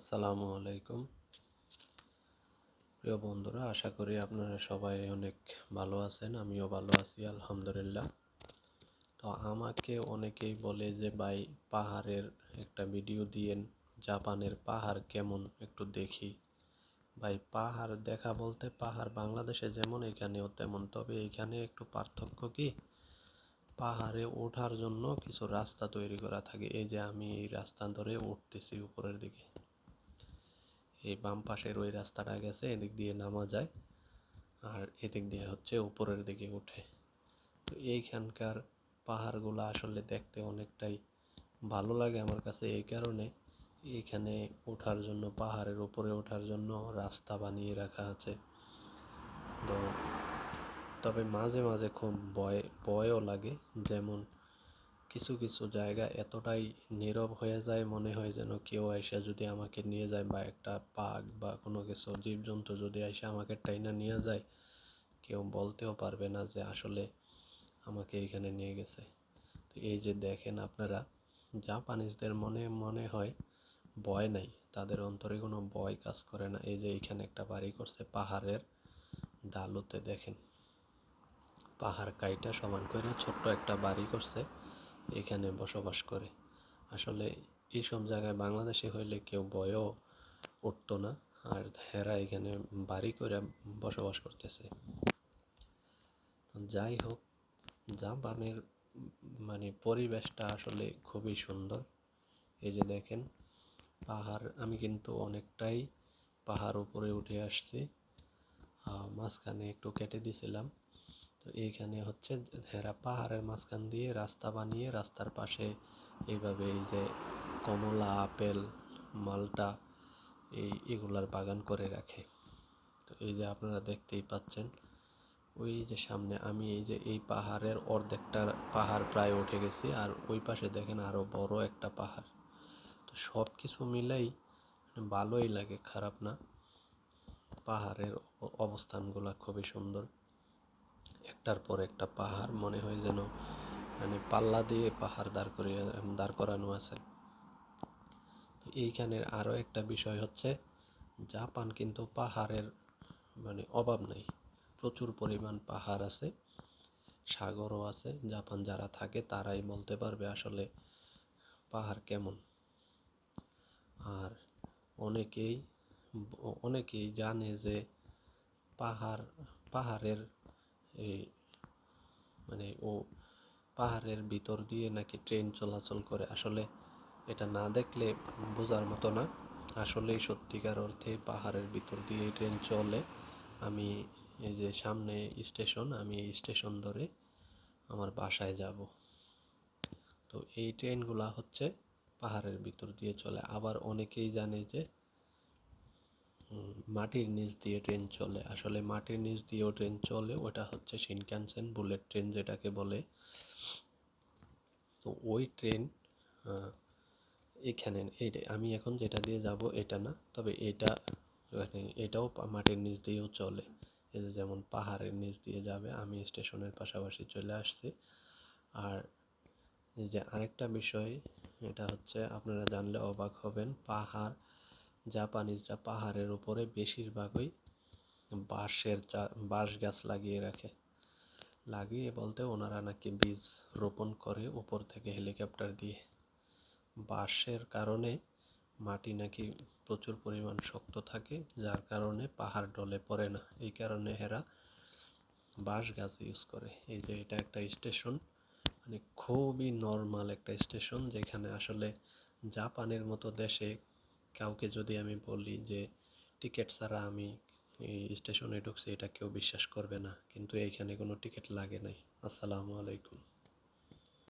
আসসালামু আলাইকুম। প্রিয় বন্ধুরা, আশা করি আপনারা সবাই অনেক ভালো আছেন, আমিও ভালো আছি, আলহামদুলিল্লাহ। তো আমাকে অনেকেই বলে যে, ভাই, পাহাড়ের একটা ভিডিও দিয়েন, জাপানের পাহাড় কেমন একটু দেখি। ভাই, পাহাড় দেখা বলতে পাহাড় বাংলাদেশে যেমন এখানেও তেমন, তবে এখানে একটু পার্থক্য কি? পাহাড়ে ওঠার জন্য কিছু রাস্তা তৈরি করা থাকে। এই যে আমি এই রাস্তা ধরে উঠতেছি উপরের দিকে। এই বাম পাশের ওই রাস্তাটা গেছে, এদিক দিয়ে নামা যায়। আর এদিক দিয়ে হচ্ছে উপরের দিকে উঠে। তো এইখানকার পাহাড়গুলো আসলে দেখতে অনেকটাই ভালো লাগে আমার কাছে এই কারণে। এইখানে ওঠার জন্য, পাহাড়ের উপরে ওঠার জন্য রাস্তা বানিয়ে রাখা আছে। তো তবে মাঝে মাঝে খুব ভয়, ভয়ও লাগে। যেমন কিছু কিছু জায়গা এতটাই নীরব হয়ে যায় মনে হয় যেন কেউ এসে যদি আমাকে নিয়ে যায় বা একটা পাক বা কোনো কিছু, জীবজন্তু যদি এসে আমাকে টাইনা নিয়ে যায়, কেউ বলতেও পারবে না যে আসলে আমাকে এখানে নিয়ে গেছে। তো এই যে দেখেন আপনারা, জাপানিজদের মনে মনে হয় ভয় নাই, তাদের অন্তরে কোনো ভয় কাজ করে না। এই যে এখানে একটা বাড়ি করছে পাহাড়ের ডালুতে, দেখেন। পাহাড় কাইটা সমান করে ছোট্ট একটা বাড়ি করছে। এখানে বসবাস করে। আসলে এইসব জায়গায় বাংলাদেশে হইলে কেউ ভয়ও উঠতো না, আর হেরা এখানে বাড়ি করে বসবাস করতেছে। যাই হোক, জাপানের মানে পরিবেশটা আসলে খুবই সুন্দর। এই যে দেখেন, পাহাড়, আমি কিন্তু অনেকটাই পাহাড় উপরে উঠে আসছি। মাঝখানে একটু কেটে দিয়েছিলাম তো এইখানে হচ্ছে হেরা পাহাড়ের মাঝখান দিয়ে রাস্তা বানিয়ে রাস্তার পাশে এইভাবে এই যে কমলা, আপেল, মালটা এই এগুলার বাগান করে রাখে। তো এই যে আপনারা দেখতেই পাচ্ছেন, ওই যে সামনে আমি এই যে এই পাহাড়ের অর্ধেকটা পাহাড় প্রায় উঠে গেছি আর ওই পাশে দেখেন আরও বড় একটা পাহাড়। তো সব কিছু মিলাই ভালোই লাগে, খারাপ না। পাহাড়ের অবস্থানগুলো খুবই সুন্দর। একটার পর একটা পাহাড় মনে হয় যেন মানে পাল্লা দিয়ে পাহাড় দাঁড় করিয়ে দাঁড় করানো আছে। এইখানের আরও একটা বিষয় হচ্ছে, জাপান কিন্তু পাহাড়ের মানে অভাব নেই। প্রচুর পরিমাণ পাহাড় আছে, সাগরও আছে, জাপান যারা থাকে তারাই বলতে পারবে আসলে পাহাড় কেমন। আর অনেকেই অনেকেই জানে যে পাহাড়, পাহাড়ের এই মানে ও পাহাড়ের ভিতর দিয়ে নাকি ট্রেন চলাচল করে। আসলে এটা না দেখলে বোঝার মতো না। আসলেই সত্যিকার অর্থে পাহাড়ের ভিতর দিয়ে ট্রেন চলে। আমি এই যে সামনে স্টেশন, আমি এই স্টেশন ধরে আমার বাসায় যাব। তো এই ট্রেনগুলা হচ্ছে পাহাড়ের ভিতর দিয়ে চলে। আবার অনেকেই জানে যে মাটির নিচ দিয়ে ট্রেন চলে। আসলে মাটির নিচ দিয়েও ট্রেন চলে, ওটা হচ্ছে শিনক্যানসেন বুলেট ট্রেন যেটাকে বলে। তো ওই ট্রেন এখানে আমি এখন যেটা দিয়ে যাব এটা না, তবে এটা মানে এটাও মাটির নিচ দিয়েও চলে। এই যে যেমন পাহাড়ের নিচ দিয়ে যাবে, আমি স্টেশনের পাশাপাশি চলে আসছি। আর যে আরেকটা বিষয়, এটা হচ্ছে আপনারা জানলে অবাক হবেন, পাহাড় জাপানিজরা পাহাড়ের উপরে বেশিরভাগই বাঁশের বাঁশ গাছ লাগিয়ে রাখে। লাগিয়ে বলতে ওনারা নাকি বীজ রোপণ করে উপর থেকে হেলিকপ্টার দিয়ে। বাঁশের কারণে মাটি নাকি প্রচুর পরিমাণ শক্ত থাকে, যার কারণে পাহাড় ডলে পড়ে না। এই কারণে এরা বাঁশ গাছ ইউজ করে। এই যে এটা একটা স্টেশন মানে খুবই নর্মাল একটা স্টেশন, যেখানে আসলে জাপানের মতো দেশে কাউকে যদি আমি বলি যে, টিকিট ছাড়া আমি এই স্টেশনে ঢুকছি, এটা কেউ বিশ্বাস করবে না। কিন্তু এইখানে কোনো টিকিট লাগে নাই। আসসালামু আলাইকুম।